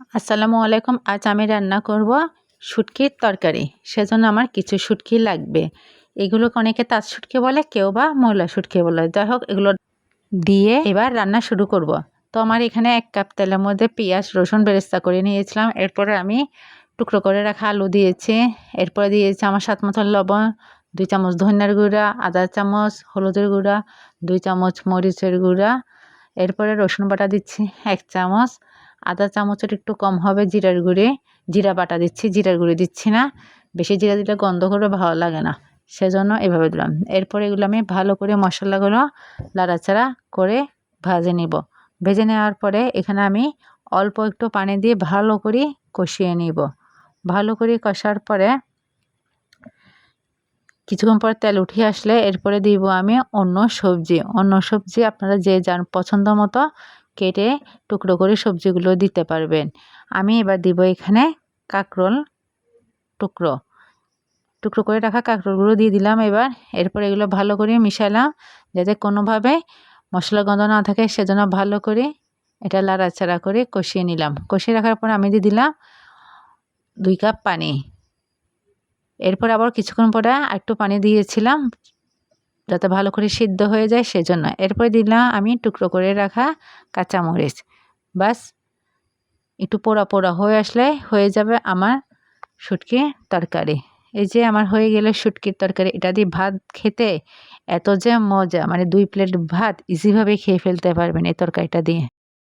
আসসালামু আলাইকুম, আজ আমি রান্না করব শুটকির তরকারি। সেজন্য আমার কিছু শুটকি লাগবে। এগুলোকে অনেকে তাঁত শুটকি বলে, কেউ বা ময়লা শুটকি বলে। যাই হোক, এগুলো দিয়ে এবার রান্না শুরু করব। তো আমার এখানে এক কাপ তেলের মধ্যে পেঁয়াজ, রসুন বেরেস্তা করে নিয়েছিলাম। এরপরে আমি টুকরো করে রাখা আলু দিয়েছি। এরপরে দিয়েছি আমার সাত মতন লবণ, দুই চামচ ধনিয়ার গুঁড়া, আদা চামচ, হলুদের গুঁড়া, দুই চামচ মরিচের গুঁড়া। এরপরে রসুন বাটা দিচ্ছি, এক চামচ। আদা চামচের একটু কম হবে জিরার গুঁড়ি। জিরা বাটা দিচ্ছি, জিরার গুঁড়ি দিচ্ছি না। বেশি জিরা দিলে গন্ধ করবে, ভালো লাগে না। সেজন্য এভাবে দিলাম। এরপরে এগুলো আমি ভালো করে মশলাগুলো লাড়াচাড়া করে ভাজে নিব। ভেজে নেওয়ার পরে এখানে আমি অল্প একটু পানি দিয়ে ভালো করে কষিয়ে নিব। ভালো করে কষার পরে কিছুক্ষণ পর তেল উঠিয়ে আসলে এরপরে দিব আমি অন্য সবজি। অন্য সবজি আপনারা যে যান পছন্দ মতো কেটে টুকরো করে সবজিগুলো দিতে পারবেন। আমি এবার দিব এখানে কাঁকরোল টুকরো। টুকরো করে রাখা কাঁকরোলগুলো দিয়ে দিলাম এবার। এরপর এগুলো ভালো করে মিশালাম যাতে কোনোভাবে মশলা গন্ধ না থাকে, সেজন্য ভালো করে এটা লাড়াচাড়া করে কষিয়ে নিলাম। কষিয়ে রাখার পর আমি দিয়ে দিলাম দুই কাপ পানি। এরপর আবার কিছুক্ষণ পরে একটু পানি দিয়েছিলাম। যাতে ভালো করে সিদ্ধ হয়ে যায় সেজন্য। এরপরে দিলাম আমি টুকরো করে রাখা কাঁচামরিচ। বাস, একটু পোড়া পোড়া হয়ে আসলে হয়ে যাবে আমার শুটকির তরকারি। এই যে আমার হয়ে গেলে শুটকির তরকারি। এটা দিয়ে ভাত খেতে এত যে মজা মানে দুই প্লেট ভাত ইজিভাবে খেয়ে ফেলতে পারবেন এই তরকারিটা দিয়ে।